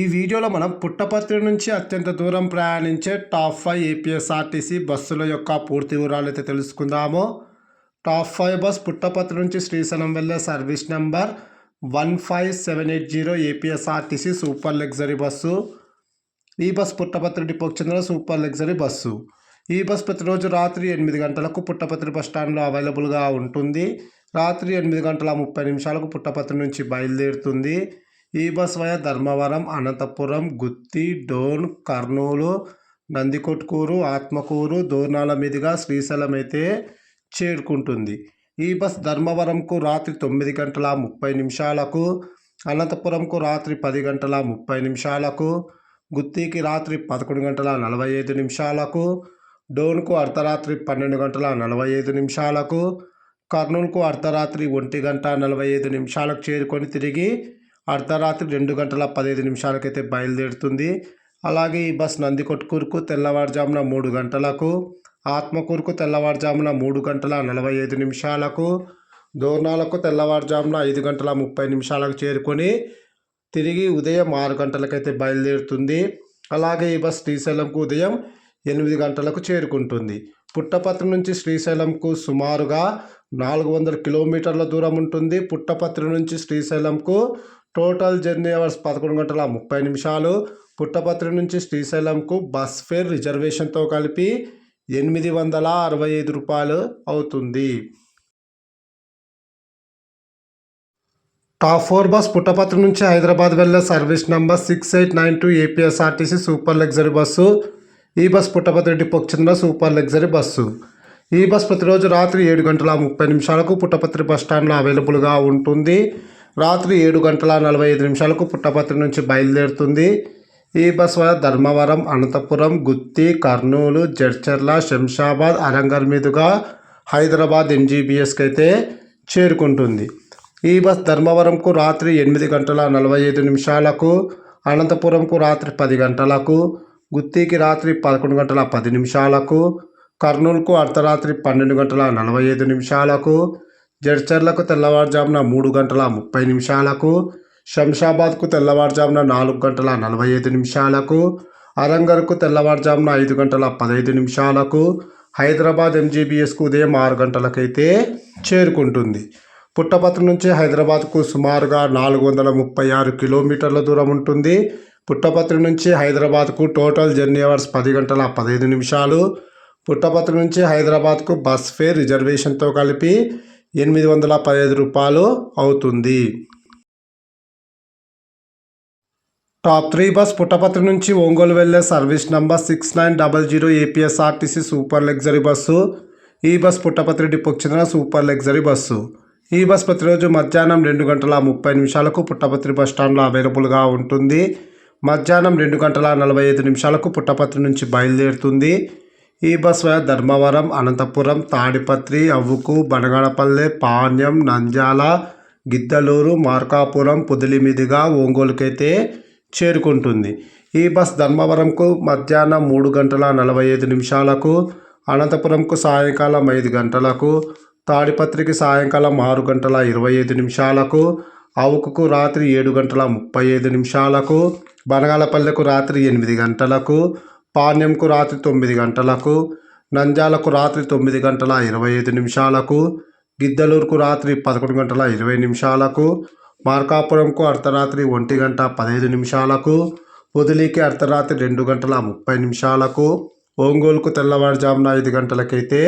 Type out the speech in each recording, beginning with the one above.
ఈ వీడియోలో మనం పుట్టపర్తి నుంచి అత్యంత దూరం ప్రయాణించే టాప్ ఫైవ్ ఏపీఎస్ఆర్టీసీ బస్సుల యొక్క పూర్తి వివరాలు అయితే తెలుసుకుందాము. టాప్ ఫైవ్ బస్ పుట్టపర్తి నుంచి శ్రీశైలం వెళ్ళే service number one five seven eight zero APSRTC super luxury bus. ఈ బస్ పుట్టపత్రి డిపోకి చెందిన సూపర్ లగ్జరీ బస్సు. ఈ బస్ ప్రతిరోజు రాత్రి ఎనిమిది గంటలకు పుట్టపత్రి బస్ స్టాండ్లో అవైలబుల్గా ఉంటుంది. రాత్రి ఎనిమిది గంటల ముప్పై నిమిషాలకు పుట్టపత్రి నుంచి బయలుదేరుతుంది. ఈ బస్ వయ ధర్మవరం అనంతపురం గుత్తి డోన్ కర్నూలు నందికొట్కూరు ఆత్మకూరు దోర్నాల మీదుగా శ్రీశైలం అయితే చేరుకుంటుంది. ఈ బస్ ధర్మవరంకు రాత్రి తొమ్మిది గంటల ముప్పై నిమిషాలకు అనంతపురంకు రాత్రి పది గంటల ముప్పై నిమిషాలకు గుత్తికి రాత్రి పదకొండు గంటల నలభై ఐదు నిమిషాలకు డోన్కు అర్ధరాత్రి పన్నెండు గంటల నలభై ఐదు నిమిషాలకు కర్నూలుకు అర్ధరాత్రి ఒంటి గంట నలభై ఐదు నిమిషాలకు చేరుకొని తిరిగి అర్ధరాత్రి రెండు గంటల పదిహేను నిమిషాలకైతే బయలుదేరుతుంది. అలాగే ఈ బస్ నందికొట్కూరుకు తెల్లవారుజామున మూడు గంటలకు ఆత్మకూరుకు తెల్లవారుజామున మూడు గంటల నలభై ఐదు నిమిషాలకు దోర్నాలకు తెల్లవారుజామున ఐదు గంటల ముప్పై నిమిషాలకు చేరుకొని తిరిగి ఉదయం ఆరు గంటలకైతే బయలుదేరుతుంది. అలాగే ఈ బస్ శ్రీశైలంకు ఉదయం ఎనిమిది గంటలకు చేరుకుంటుంది. పుట్టపత్రి నుంచి శ్రీశైలంకు సుమారుగా నాలుగు వందల కిలోమీటర్ల దూరం ఉంటుంది. పుట్టపత్రి నుంచి శ్రీశైలంకు టోటల్ జర్నీ అవర్స్ పదకొండు గంటల ముప్పై నిమిషాలు. పుట్టపత్రి నుంచి శ్రీశైలంకు బస్ ఫేర్ రిజర్వేషన్తో కలిపి ఎనిమిది వందల అరవై ఐదు రూపాయలు అవుతుంది. టాప్ ఫోర్ బస్ పుట్టపత్రి నుంచి హైదరాబాద్ వెళ్ళే service number six eight nine two APSRTC super luxury bus. ఈ బస్ పుట్టపత్రి డిపోకి చెందిన సూపర్ లగ్జరీ బస్సు. ఈ బస్ ప్రతిరోజు రాత్రి ఏడు గంటల ముప్పై నిమిషాలకు పుట్టపత్రి బస్ స్టాండ్లో అవైలబుల్గా ఉంటుంది. రాత్రి ఏడు గంటల నలభై ఐదు నిమిషాలకు పుట్టపత్రి నుంచి బయలుదేరుతుంది. ఈ బస్ వల్ల ధర్మవరం అనంతపురం గుత్తి కర్నూలు జడ్చర్ల శంషాబాద్ అరంగర్ మీదుగా హైదరాబాద్ ఎన్జీబీఎస్కి అయితే చేరుకుంటుంది. ఈ బస్ ధర్మవరంకు రాత్రి ఎనిమిది గంటల నలభై ఐదు నిమిషాలకు అనంతపురంకు రాత్రి పది గంటలకు గుత్తికి రాత్రి పదకొండు గంటల పది నిమిషాలకు కర్నూలుకు అర్ధరాత్రి పన్నెండు గంటల నలభై ఐదు నిమిషాలకు జడ్చర్లకు తెల్లవారుజామున మూడు గంటల ముప్పై నిమిషాలకు శంషాబాద్కు తెల్లవారుజామున నాలుగు గంటల నలభై ఐదు నిమిషాలకు అరంగర్కు తెల్లవారుజామున ఐదు గంటల పదహైదు నిమిషాలకు హైదరాబాద్ ఎంజీబీఎస్కు ఉదయం ఆరు గంటలకైతే చేరుకుంటుంది. పుట్టపత్రి నుంచి హైదరాబాద్కు సుమారుగా నాలుగు వందల ముప్పై ఆరు కిలోమీటర్ల దూరం ఉంటుంది. పుట్టపత్రి నుంచి హైదరాబాద్కు టోటల్ జర్నీ అవర్స్ పది గంటల పదహైదు నిమిషాలు. పుట్టపత్రి నుంచి హైదరాబాద్కు బస్ ఫేర్ రిజర్వేషన్తో కలిపి ఎనిమిది వందల పదిహేను రూపాయలు అవుతుంది. టాప్ త్రీ బస్ పుట్టపత్రి నుంచి ఒంగోలు వెళ్ళే service number six nine double zero APSRTC super luxury bus. ఈ బస్ పుట్టపత్రి డిపోకి చెందిన సూపర్ లగ్జరీ బస్సు. ఈ బస్ ప్రతిరోజు మధ్యాహ్నం రెండు గంటల ముప్పై నిమిషాలకు పుట్టపత్రి బస్ స్టాండ్లో అవైలబుల్గా ఉంటుంది. మధ్యాహ్నం రెండు గంటల నలభై ఐదు నిమిషాలకు పుట్టపత్రి నుంచి బయలుదేరుతుంది. ఈ బస్సు ధర్మవరం అనంతపురం తాడిపత్రి అవ్వుకు బనగడపల్లె పాణ్యం నంద్యాల గిద్దలూరు మార్కాపురం పొదిలి మీదుగా ఒంగోలుకైతే చేరుకుంటుంది. ఈ బస్ ధర్మవరంకు మధ్యాహ్నం మూడు గంటల నలభై ఐదు నిమిషాలకు అనంతపురంకు సాయంకాలం ఐదు గంటలకు తాడిపత్రికి సాయంకాలం ఆరు గంటల ఇరవై ఐదు నిమిషాలకు అవుకుకు రాత్రి ఏడు గంటల ముప్పై ఐదు నిమిషాలకు బనగాలపల్లెకు రాత్రి ఎనిమిది గంటలకు పాణ్యంకు రాత్రి తొమ్మిది గంటలకు నంద్యాలకు రాత్రి తొమ్మిది గంటల ఇరవై ఐదు నిమిషాలకు గిద్దలూరుకు రాత్రి పదకొండు గంటల ఇరవై నిమిషాలకు మార్కాపురంకు అర్ధరాత్రి ఒంటి గంట పదహైదు నిమిషాలకు వదిలికి అర్ధరాత్రి రెండు గంటల ముప్పై నిమిషాలకు ఒంగోలుకు తెల్లవారుజామున ఐదు గంటలకైతే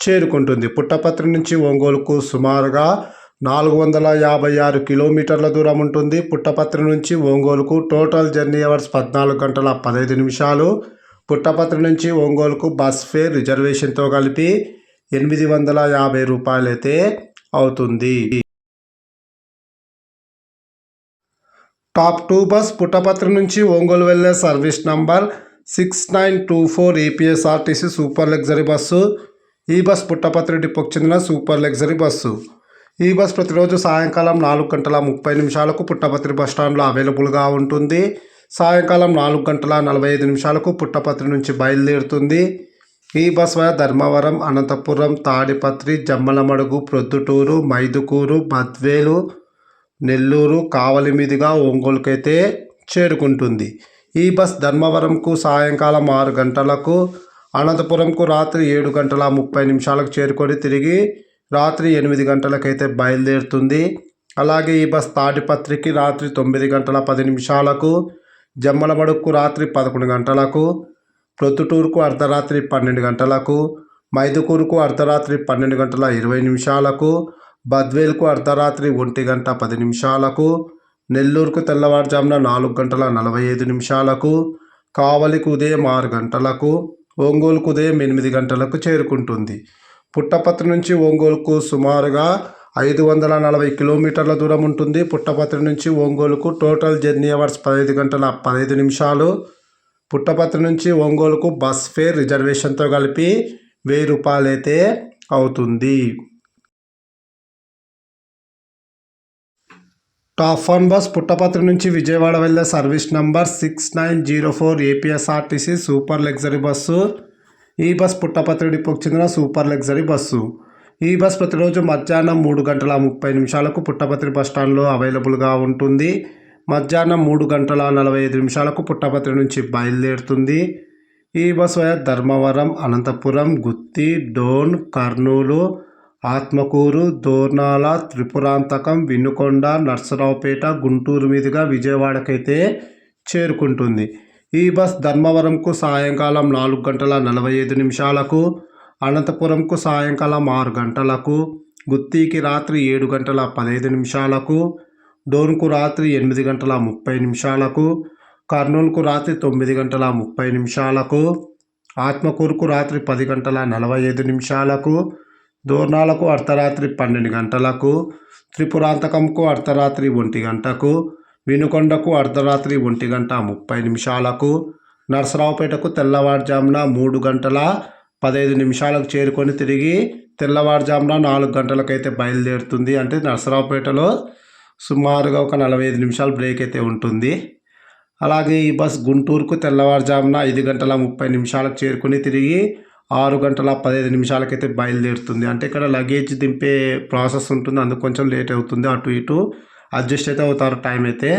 చేరుకుంటుంది. పుట్టపత్రి నుంచి ఒంగోలుకు సుమారుగా నాలుగు వందల యాభై ఆరు కిలోమీటర్ల దూరం ఉంటుంది. పుట్టపత్రి నుంచి ఒంగోలుకు టోటల్ జర్నీ అవర్స్ పద్నాలుగు గంటల పదహైదు నిమిషాలు. పుట్టపత్రి నుంచి ఒంగోలుకు బస్ ఫేర్ రిజర్వేషన్తో కలిపి ఎనిమిది వందల యాభై రూపాయలైతే అవుతుంది. టాప్ టూ బస్ పుట్టపత్రి నుంచి ఒంగోలు వెళ్ళే service number six nine two four APSRTC super luxury bus. ఈ బస్ పుట్టపత్రి డిపోకి చెందిన సూపర్ లగ్జరీ బస్సు. ఈ బస్ ప్రతిరోజు సాయంకాలం నాలుగు గంటల ముప్పై నిమిషాలకు పుట్టపత్రి బస్ స్టాండ్లో అవైలబుల్గా ఉంటుంది. సాయంకాలం నాలుగు గంటల నలభై ఐదు నిమిషాలకు పుట్టపత్రి నుంచి బయలుదేరుతుంది. ఈ బస్ వయ ధర్మవరం అనంతపురం తాడిపత్రి జమ్మలమడుగు ప్రొద్దుటూరు మైదుకూరు బద్వేలు నెల్లూరు కావలి మీదుగా ఒంగోలుకైతే చేరుకుంటుంది. ఈ బస్ ధర్మవరంకు సాయంకాలం ఆరు గంటలకు అనంతపురంకు రాత్రి ఏడు గంటల ముప్పై నిమిషాలకు చేరుకొని తిరిగి రాత్రి ఎనిమిది గంటలకైతే బయలుదేరుతుంది. అలాగే ఈ బస్ తాడిపత్రికి రాత్రి తొమ్మిది గంటల పది నిమిషాలకు జమ్మలమడుక్కు రాత్రి పదకొండు గంటలకు ప్రొత్తుటూరుకు అర్ధరాత్రి పన్నెండు గంటలకు మైదుకూరుకు అర్ధరాత్రి పన్నెండు గంటల ఇరవై నిమిషాలకు బద్వేల్కు అర్ధరాత్రి ఒంటి గంట పది నిమిషాలకు నెల్లూరుకు తెల్లవారుజామున నాలుగు గంటల నలభై ఐదు నిమిషాలకు కావలికి ఉదయం ఆరు గంటలకు ఒంగోలుకు ఉదయం ఎనిమిది గంటలకు చేరుకుంటుంది. పుట్టపత్రి నుంచి ఒంగోలుకు సుమారుగా ఐదు వందల నలభై కిలోమీటర్ల దూరం ఉంటుంది. పుట్టపత్రి నుంచి ఒంగోలుకు టోటల్ జర్నీ అవర్స్ పదహైదు గంటల పదహైదు నిమిషాలు. పుట్టపత్రి నుంచి ఒంగోలుకు బస్ ఫేర్ రిజర్వేషన్తో కలిపి వెయ్యి రూపాయలు అయితే అవుతుంది. టాప్ వన్ బస్ పుట్టపత్రి నుంచి విజయవాడ వెళ్ళే service number six nine zero four APSRTC super luxury bus. ఈ బస్ పుట్టపత్రి డిపోకి చెందిన సూపర్ లగ్జరీ బస్సు. ఈ బస్ ప్రతిరోజు మధ్యాహ్నం మూడు గంటల ముప్పై నిమిషాలకు పుట్టపత్రి బస్టాండ్లో అవైలబుల్గా ఉంటుంది. మధ్యాహ్నం మూడు గంటల నలభై ఐదు నిమిషాలకు పుట్టపత్రి నుంచి బయలుదేరుతుంది. ఈ బస్ వయ ధర్మవరం అనంతపురం గుత్తి డోన్ కర్నూలు ఆత్మకూరు దోర్నాల త్రిపురాంతకం వినుకొండ నర్సరావుపేట గుంటూరు మీదుగా విజయవాడకైతే చేరుకుంటుంది. ఈ బస్ ధర్మవరంకు సాయంకాలం నాలుగు గంటల నలభై ఐదు నిమిషాలకు అనంతపురంకు సాయంకాలం ఆరు గంటలకు గుత్తికి రాత్రి ఏడు గంటల పదహైదు నిమిషాలకు డోన్కు రాత్రి ఎనిమిది గంటల ముప్పై నిమిషాలకు కర్నూలుకు రాత్రి తొమ్మిది గంటల ముప్పై నిమిషాలకు ఆత్మకూరుకు రాత్రి పది గంటల నలభై ఐదు నిమిషాలకు దోర్నాలకు అర్ధరాత్రి పన్నెండు గంటలకు త్రిపురాంతకంకు అర్ధరాత్రి ఒంటి గంటకు వినుకొండకు అర్ధరాత్రి ఒంటి గంట ముప్పై నిమిషాలకు నరసరావుపేటకు తెల్లవారుజామున మూడు గంటల పదహైదు నిమిషాలకు చేరుకొని తిరిగి తెల్లవారుజామున నాలుగు గంటలకైతే బయలుదేరుతుంది. అంటే నరసరావుపేటలో సుమారుగా ఒక నలభై ఐదు నిమిషాలు బ్రేక్ అయితే ఉంటుంది. అలాగే ఈ బస్ గుంటూరుకు తెల్లవారుజామున ఐదు గంటల ముప్పై నిమిషాలకు చేరుకుని తిరిగి ఆరు గంటల పదహైదు నిమిషాలకైతే బయలుదేరుతుంది. అంటే ఇక్కడ లగేజ్ దింపే ప్రాసెస్ ఉంటుంది. అందుకు కొంచెం లేట్ అవుతుంది. అటు ఇటు అడ్జస్ట్ అయితే అవుతారు టైం అయితే.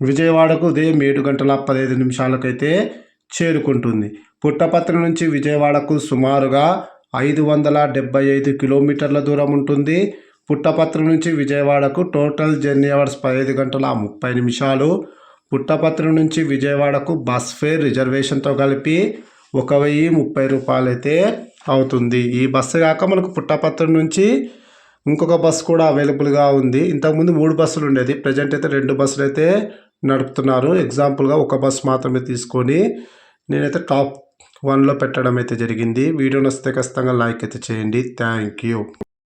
విజయవాడకు ఉదయం ఏడు గంటల పదహైదు నిమిషాలకైతే చేరుకుంటుంది. పుట్టపత్రి నుంచి విజయవాడకు సుమారుగా ఐదు వందల డెబ్బై ఐదు కిలోమీటర్ల దూరం ఉంటుంది. పుట్టపత్రి నుంచి విజయవాడకు టోటల్ జర్నీ అవర్స్ పదహైదు గంటల ముప్పై నిమిషాలు. పుట్టపత్రి నుంచి విజయవాడకు బస్ ఫేర్ రిజర్వేషన్తో కలిపి ఒక వెయ్యి ముప్పై రూపాయలు అయితే అవుతుంది. ఈ బస్సు కాక మనకు పుట్టపత్రి నుంచి ఇంకొక బస్సు కూడా అవైలబుల్గా ఉంది. ఇంతకుముందు మూడు బస్సులు ఉండేది. ప్రజెంట్ అయితే రెండు బస్సులు అయితే నడుపుతున్నారు ఎగ్జాంపుల్గా ఒక బస్సు మాత్రమే తీసుకొని నేనైతే టాప్ వన్లో పెట్టడం అయితే జరిగింది. వీడియో నచ్చితే ఖచ్చితంగా లైక్ అయితే చేయండి. Thank you.